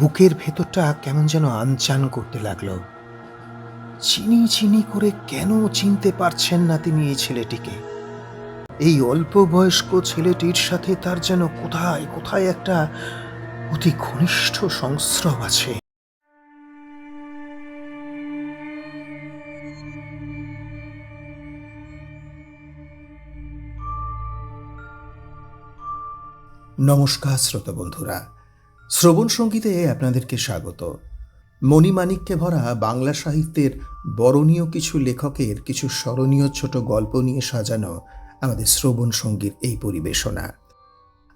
বুকের ভেতরটা কেমন যেন আনচান করতে লাগল। চিনি চিনি করে কেন চিনতে পারছেন না তিনি এই ছেলেটিকে? এই অল্প বয়স্ক ছেলেটির সাথে তার যেন কোথায় কোথায় একটা অতি ঘনিষ্ঠ সংস্রব আছে। নমস্কার শ্রোতা বন্ধুরা শ্রবণ সঙ্গীতে আপনাদেরকে স্বাগত। মণিমাণিক্যে ভরা বাংলা সাহিত্যের বরণীয় কিছু লেখকের কিছু স্মরণীয় ছোট গল্প নিয়ে সাজানো আমাদের শ্রবণ সঙ্গীর এই পরিবেশনা।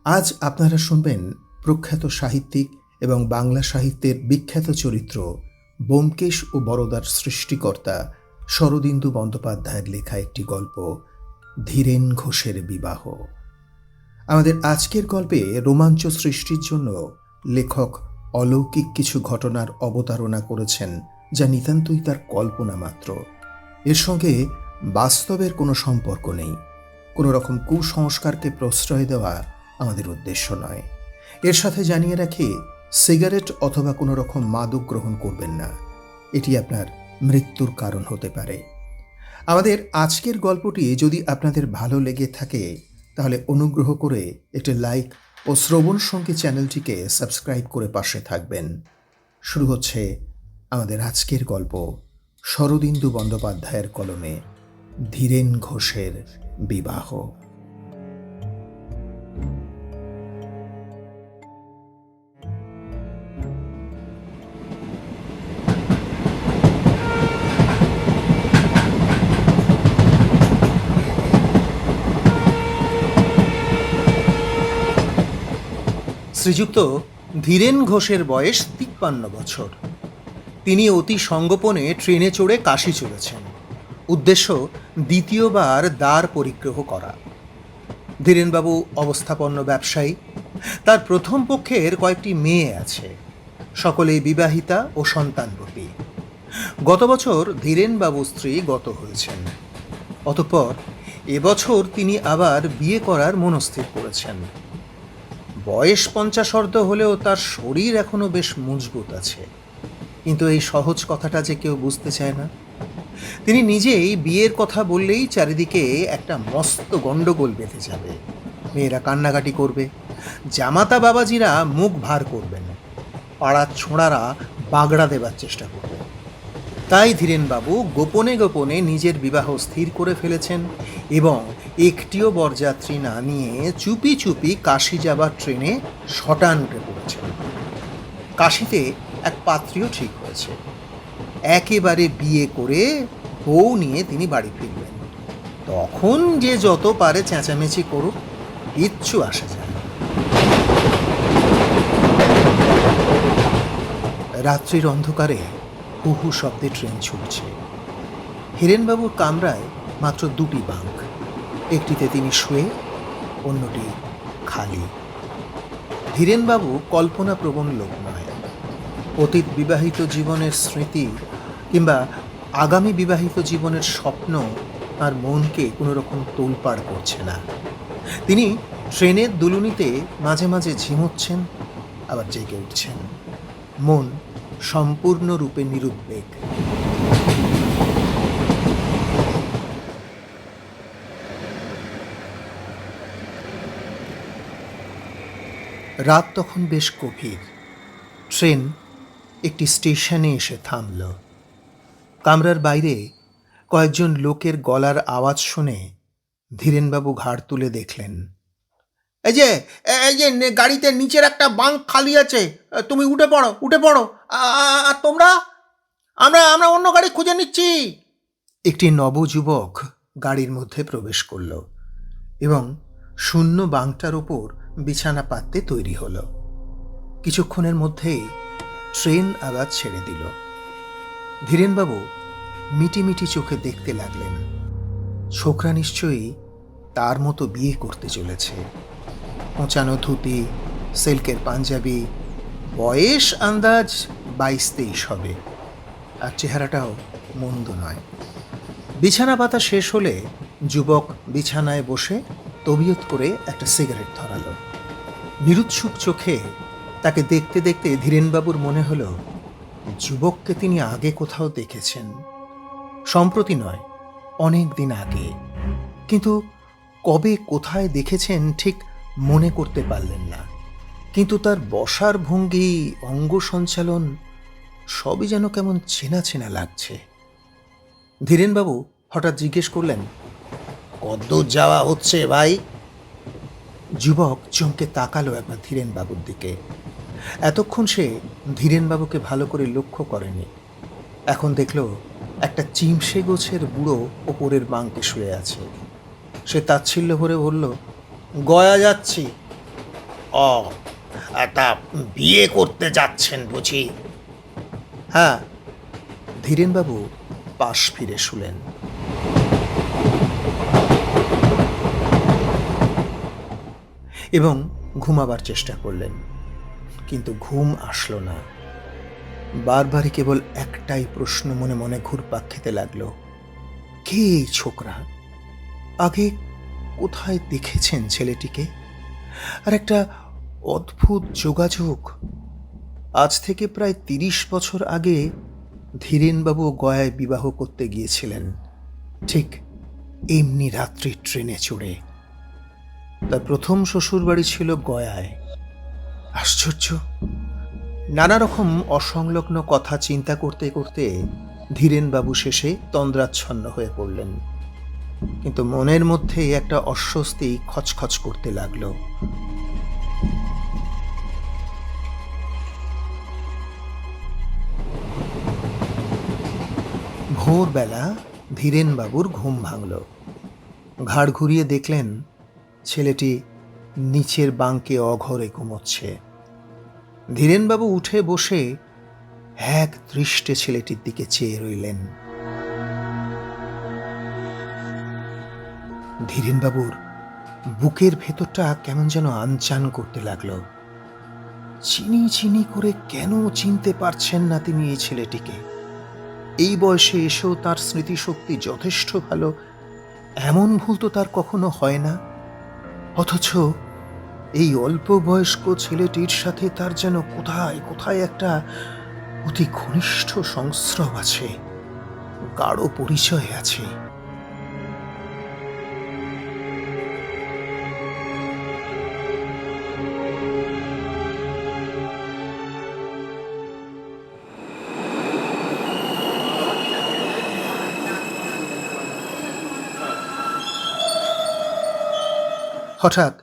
আজ আপনারা শুনবেন প্রখ্যাত সাহিত্যিক এবং বাংলা সাহিত্যের বিখ্যাত চরিত্র ব্যোমকেশ ও বরদার সৃষ্টিকর্তা শরদিন্দু বন্দ্যোপাধ্যায়ের লেখা একটি গল্প, ধীরেন ঘোষের বিবাহ। আমাদের আজকের গল্পে রোমাঞ্চ সৃষ্টির জন্য লেখক অলৌকিক কিছু ঘটনার অবতারণা করেছেন, যা নিতান্তই তার কল্পনা মাত্র। এর সঙ্গে বাস্তবের কোনো সম্পর্ক নেই। কোনো রকম কুসংস্কারকে প্রশ্রয় দেওয়া আমাদের উদ্দেশ্য নয়। এর সাথে জানিয়ে রাখি, সিগারেট অথবা কোনো রকম মাদক গ্রহণ করবেন না। এটি আপনার মৃত্যুর কারণ হতে পারে। আমাদের আজকের গল্পটি যদি আপনাদের ভালো লেগে থাকে, তাহলে অনুগ্রহ করে একটি লাইক ও শ্রবণ সঙ্গী চ্যানেলটিকে সাবস্ক্রাইব করে পাশে থাকবেন। শুরু হচ্ছে আমাদের আজকের গল্প, শরদিন্দু বন্দ্যোপাধ্যায়ের কলমে ধীরেন ঘোষের বিবাহ। শ্রীযুক্ত ধীরেন ঘোষের বয়স তিপ্পান্ন বছর। তিনি অতি সঙ্গোপনে ট্রেনে চড়ে কাশি চলেছেন। উদ্দেশ্য, দ্বিতীয়বার দ্বার পরিগ্রহ করা। ধীরেনবাবু অবস্থাপন্ন ব্যবসায়ী। তার প্রথম পক্ষের কয়েকটি মেয়ে আছে। সকলেই বিবাহিতা ও সন্তানরূপী। গত বছর ধীরেনবাবু স্ত্রী গত হয়েছেন। অতঃপর এবছর তিনি আবার বিয়ে করার মনস্থির করেছেন। বয়স পঞ্চাশর্ধ হলেও তার শরীর এখনও বেশ মজবুত আছে। কিন্তু এই সহজ কথাটা যে কেউ বুঝতে চায় না। তিনি নিজেই বিয়ের কথা বললেই চারিদিকে একটা মস্ত গণ্ডগোল বেঁধে যাবে। মেয়েরা কান্নাকাটি করবে। জামাতা বাবাজিরা মুখ ভার করবেন পাড়ার ছোঁড়ারা বাগড়া দেবার চেষ্টা করবে। তাই ধীরেনবাবু গোপনে গোপনে নিজের বিবাহ স্থির করে ফেলেছেন এবং একটিও বরযাত্রী না নিয়ে চুপি চুপি কাশি যাবার ট্রেনে শটান উঠে পড়েছেন কাশিতে এক পাত্রীও ঠিক হয়েছে। একেবারে বিয়ে করে বউ নিয়ে তিনি বাড়ি ফিরবেন তখন যে যত পারে চেঁচামেচি করুক, কিচ্ছু আসে যায় রাত্রির অন্ধকারে হু হু শব্দে ট্রেন ছুটছে। হিরেনবাবুর কামরায় মাত্র দুটি বাঙ্ক একটিতে তিনি শুয়ে, অন্যটি খালি। ধীরেনবাবু কল্পনাপ্রবণ লোক নয়। অতীত বিবাহিত জীবনের স্মৃতি কিংবা আগামী বিবাহিত জীবনের স্বপ্ন তার মনকে কোনো রকম তোলপাড় করছে না। তিনি ট্রেনের দুলুনিতে মাঝে মাঝে ঝিমোচ্ছেন, আবার জেগে উঠছেন। মন সম্পূর্ণরূপে নিরুদ্বেগ। রাত তখন বেশ গভীর। ট্রেন একটি স্টেশনে এসে থামল। কামরার বাইরে কয়েকজন লোকের গলার আওয়াজ শুনে ধীরেনবাবু ঘাড় তুলে দেখলেন। এই যে এই যে গাড়িতে নিচের একটা বাঙ্ক খালি আছে। তুমি উঠে পড়ো উঠে পড়ো। আর তোমরা? আমরা আমরা অন্য গাড়ি খুঁজে নিচ্ছি। একটি নবযুবক গাড়ির মধ্যে প্রবেশ করল এবং শূন্য বাংটার ওপর বিছানা পাততে তৈরি হলো। কিছুক্ষণের মধ্যেই ট্রেন আবার ছেড়ে দিল। ধীরেনবাবু মিটি মিটি চোখে দেখতে লাগলেন। ছোকরা নিশ্চয়ই তার মতো বিয়ে করতে চলেছে। কোঁচানো ধুতি, সিল্কের পাঞ্জাবি, বয়স আন্দাজ বাইশ তেইশ হবে। আর চেহারাটাও মন্দ নয়। বিছানা পাতা শেষ হলে যুবক বিছানায় বসে তবিয়ত করে একটা সিগারেট ধরালো। নিরুৎসুক চোখে তাকে দেখতে দেখতে ধীরেনবাবুর মনে হলো, যুবককে তিনি আগে কোথাও দেখেছেন। সম্প্রতি নয়, অনেক দিন আগে। কিন্তু কবে কোথায় দেখেছেন ঠিক মনে করতে পারলেন না। কিন্তু তার বসার ভঙ্গি, অঙ্গ সঞ্চালন সবই যেন কেমন চেনা চেনা লাগছে। ধীরেনবাবু হঠাৎ জিজ্ঞেস করলেন, কদ্দূর যাওয়া হচ্ছে ভাই? যুবক চমকে তাকালো একবার ধীরেনবাবুর দিকে। এতক্ষণ সে ধীরেনবাবুকে ভালো করে লক্ষ্য করেনি। এখন দেখল একটা চিমসে গোছের বুড়ো ওপরের বাঙ্কে শুয়ে আছে। সে তাচ্ছিল্য ভরে বলল, গয়া যাচ্ছি। অ তা বিয়ে করতে যাচ্ছেন বুঝি? হ্যাঁ। ধীরেনবাবু পাশ ফিরে শুলেন। এবং ঘুমাবার চেষ্টা করলেন। কিন্তু ঘুম আসলো না। বারবারই কেবল একটাই প্রশ্ন মনে মনে ঘুরপাক খেতে লাগল। কে এই ছোকরা? আগে কোথায় দেখেছেন ছেলেটিকে? আর একটা অদ্ভুত যোগাযোগ। আজ থেকে প্রায় তিরিশ বছর আগে ধীরেনবাবু গয়ায় বিবাহ করতে গিয়েছিলেন। ঠিক এমনি রাত্রি ট্রেনে চড়ে। তার প্রথম শ্বশুর বাড়ি ছিল গয়ায়। আশ্চর্য! নানা রকম অসংলগ্ন কথা চিন্তা করতে করতে ধীরেনবাবু শেষে তন্দ্রাচ্ছন্ন হয়ে পড়লেন। কিন্তু মনের মধ্যে একটা অস্বস্তি খচখচ করতে লাগল। ভোরবেলা ধীরেনবাবুর ঘুম ভাঙল। ঘাড় ঘুরিয়ে দেখলেন ছেলেটি নিচের বাঙ্কে অঘরে ঘুমোচ্ছে। ধীরেনবাবু উঠে বসে এক দৃষ্টে ছেলেটির দিকে চেয়ে রইলেন। ধীরেনবাবুর বুকের ভেতরটা কেমন যেন আনচান করতে লাগল। চিনি চিনি করে কেন চিনতে পারছেন না তিনি এই ছেলেটিকে? এই বয়সে এসেও তার স্মৃতিশক্তি যথেষ্ট ভালো, এমন ভুল তো তার কখনো হয় না। অথচ এই অল্প বয়স্ক ছেলেটির সাথে তার যেন কোথায় কোথায় একটা অতি ঘনিষ্ঠ সংস্রব আছে, গাঢ় পরিচয় আছে। হঠাৎ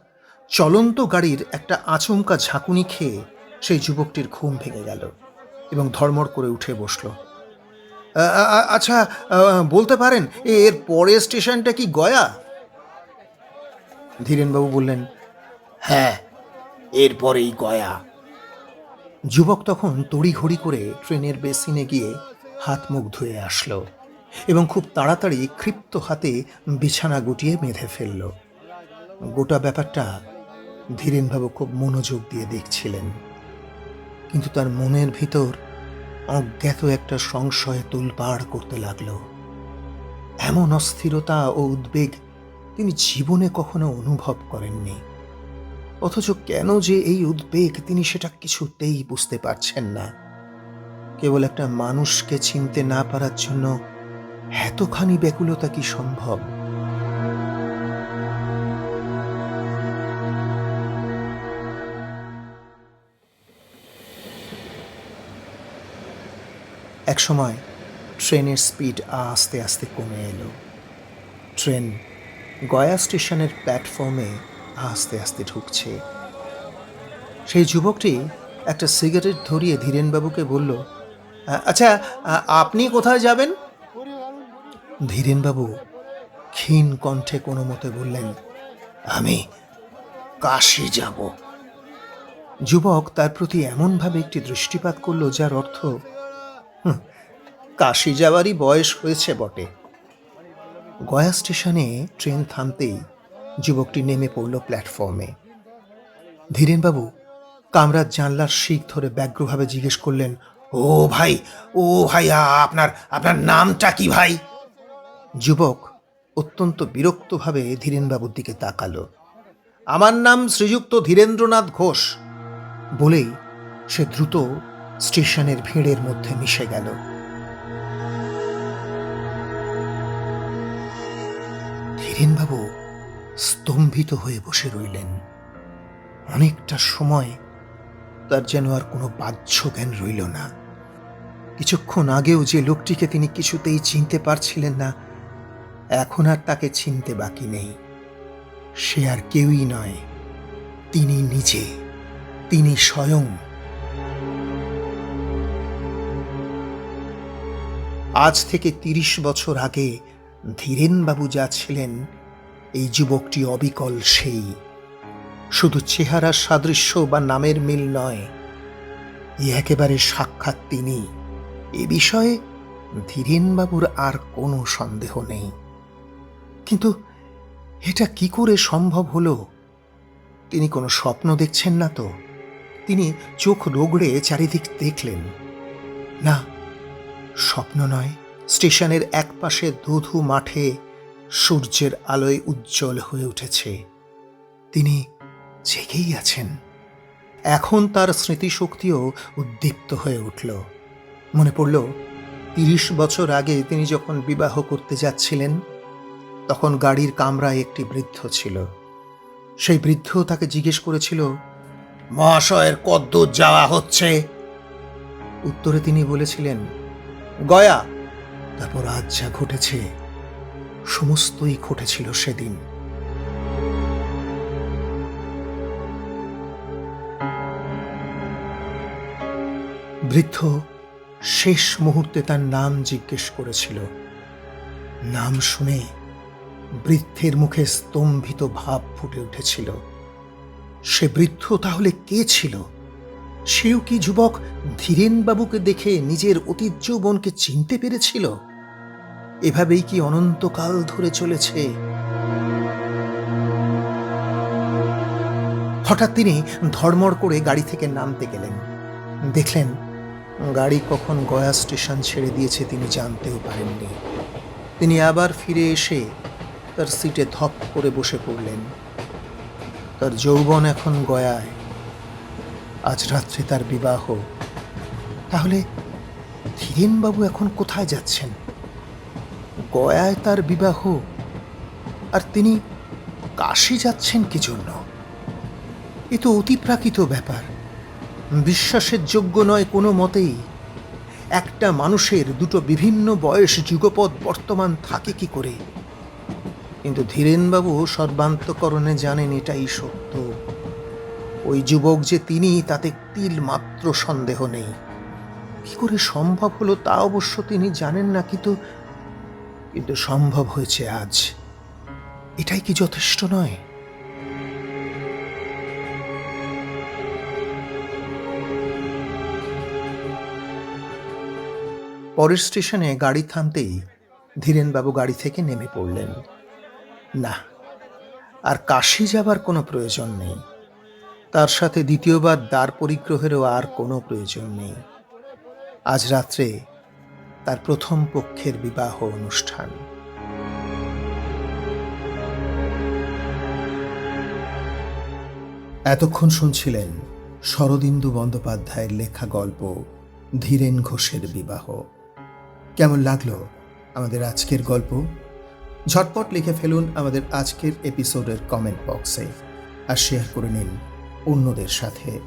চলন্ত গাড়ির একটা আচমকা ঝাঁকুনি খেয়ে সেই যুবকটির ঘুম ভেঙে গেল এবং ধর্মর করে উঠে বসল। আচ্ছা বলতে পারেন এর পরের স্টেশনটা কি গয়া? ধীরেনবাবু বললেন হ্যাঁ এরপরেই গয়া। যুবক তখন তড়িঘড়ি করে ট্রেনের বেসিনে গিয়ে হাত মুখ ধুয়ে আসলো এবং খুব তাড়াতাড়ি ক্ষিপ্ত হাতে বিছানা গুটিয়ে বেঁধে ফেলল। গোটা ব্যাপারটা ধীরেনবাবু খুব মনোযোগ দিয়ে দেখছিলেন। কিন্তু তার মনের ভিতর অজ্ঞাত একটা সংশয় তোলপাড় করতে লাগল। এমন অস্থিরতা ও উদ্বেগ তিনি জীবনে কখনো অনুভব করেননি। অথচ কেন যে এই উদ্বেগ তিনি সেটা কিছুতেই বুঝতে পারছেন না। কেবল একটা মানুষকে চিনতে না পারার জন্য এতখানি ব্যাকুলতা কি সম্ভব? একসময় ট্রেনের স্পিড আস্তে আস্তে কমে এলো। ট্রেন গয়া স্টেশনের প্ল্যাটফর্মে আস্তে আস্তে ঢুকছে। সেই যুবকটি একটা সিগারেট ধরিয়ে ধীরেনবাবুকে বলল আচ্ছা আপনি কোথায় যাবেন? ধীরেনবাবু ক্ষীণ কণ্ঠে কোনো মতে বললেন আমি কাশি যাব। যুবক তার প্রতি এমনভাবে একটি দৃষ্টিপাত করল যার অর্থ "হুঁ, কাশি যাওয়ারই বয়স হয়েছে বটে। গয়া স্টেশনে ট্রেন থামতেই যুবকটি নেমে পড়ল প্ল্যাটফর্মে। ধীরেনবাবু, কামরার জানলার শিক ধরে ব্যগ্রভাবে জিজ্ঞেস করলেন, ও ভাই ও ভাই আপনার আপনার নামটা কি ভাই? যুবক অত্যন্ত বিরক্তভাবে ধীরেনবাবুর দিকে তাকালো। আমার নাম শ্রীযুক্ত ধীরেন্দ্রনাথ ঘোষ, বলেই সে দ্রুত স্টেশনের ভিড়ের মধ্যে মিশে গেল। ধীরেনবাবু স্তম্ভিত হয়ে বসে রইলেন। অনেকটা সময় তার যেন আর কোনো বাহ্য জ্ঞান রইল না। কিছুক্ষণ আগেও যে লোকটিকে তিনি কিছুতেই চিনতে পারছিলেন না, এখন আর তাকে চিনতে বাকি নেই। সে আর কেউই নয়, তিনি নিজে, তিনি স্বয়ং আজ থেকে তিরিশ বছর আগে ধীরেনবাবু যা ছিলেন, এই যুবকটি অবিকল সেই। শুধু চেহারার সাদৃশ্য বা নামের মিল নয় এ একেবারে সাক্ষাৎ তিনি। এ বিষয়ে ধীরেনবাবুর আর কোনো সন্দেহ নেই। কিন্তু এটা কি করে সম্ভব হলো? তিনি কোনো স্বপ্ন দেখছেন না তো? তিনি চোখ রোগড়ে চারিদিক দেখলেন। না স্বপ্ন নয়। স্টেশনের একপাশে ধুধু মাঠে সূর্যের আলোয় উজ্জ্বল হয়ে উঠেছে। তিনি জেগেই আছেন। এখন তার স্মৃতিশক্তিও উদ্দীপ্ত হয়ে উঠল। মনে পড়ল, তিরিশ বছর আগে তিনি যখন বিবাহ করতে যাচ্ছিলেন, তখন গাড়ির কামরায় একটি বৃদ্ধ ছিল। সেই বৃদ্ধ তাকে জিজ্ঞেস করেছিল, মহাশয়ের কদ্দূর যাওয়া হচ্ছে? উত্তরে তিনি বলেছিলেন গয়া। তারপর আজ যা ঘটেছে, সমস্তই ঘটেছিল সেদিন। বৃদ্ধ শেষ মুহূর্তে তার নাম জিজ্ঞেস করেছিল। নাম শুনে বৃদ্ধের মুখে স্তম্ভিত ভাব ফুটে উঠেছিল। সে বৃদ্ধ তাহলে কে ছিল? সেও কি যুবক ধীরেনবাবুকে দেখে নিজের অতীত যৌবনকে চিনতে পেরেছিল? এভাবেই কি অনন্তকাল ধরে চলেছে? হঠাৎ তিনি ধর্মড় করে গাড়ি থেকে নামতে গেলেন। দেখলেন, গাড়ি কখন গয়া স্টেশন ছেড়ে দিয়েছে তিনি জানতেও পারেননি। তিনি আবার ফিরে এসে তার সিটে ধপ করে বসে পড়লেন। তার যৌবন এখন গয়ায়। আজ রাত্রে তার বিবাহ। তাহলে ধীরেনবাবু এখন কোথায় যাচ্ছেন? গয়ায় তার বিবাহ। আর তিনি কাশি যাচ্ছেন কি জন্য? এ তো অতিপ্রাকৃত ব্যাপার। বিশ্বাসের যোগ্য নয় কোনো মতেই। একটা মানুষের দুটো বিভিন্ন বয়স যুগপৎ বর্তমান থাকে কি করে? কিন্তু ধীরেনবাবু সর্বান্তকরণে জানেন এটাই সত্য। ওই যুবক যে তিনি তাতে তিল মাত্র সন্দেহ নেই। কি করে সম্ভব হলো তা অবশ্য তিনি জানেন না, কিন্তু কিন্তু সম্ভব হয়েছে আজ। এটাই কি যথেষ্ট নয়? পরের স্টেশনে গাড়ি থামতেই ধীরেনবাবু গাড়ি থেকে নেমে পড়লেন। না, আর কাশি যাবার কোনো প্রয়োজন নেই। তার সাথে দ্বিতীয়বার দ্বার পরিগ্রহেরও আর কোনো প্রয়োজন নেই। আজ রাত্রে তার প্রথম পক্ষের বিবাহ অনুষ্ঠান। এতক্ষণ শুনছিলেন শরদিন্দু বন্দ্যোপাধ্যায়ের লেখা গল্প, ধীরেন ঘোষের বিবাহ। কেমন লাগল আমাদের আজকের গল্প? ঝটপট লিখে ফেলুন আমাদের আজকের এপিসোডের কমেন্ট বক্সে আর শেয়ার করে নিন। অন্যদের সাথে।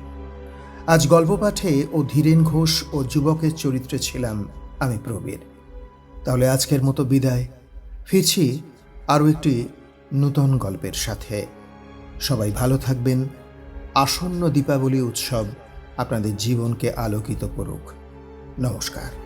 আজ গল্প পাঠে ও ধীরেন ঘোষ ও যুবকের চরিত্রে ছিলাম আমি প্রবীর। তাহলে আজকের মতো বিদায়। ফিরছি আরও একটি নূতন গল্পের সাথে। সবাই ভালো থাকবেন। আসন্ন দীপাবলি উৎসব আপনাদের জীবনকে আলোকিত করুক। নমস্কার।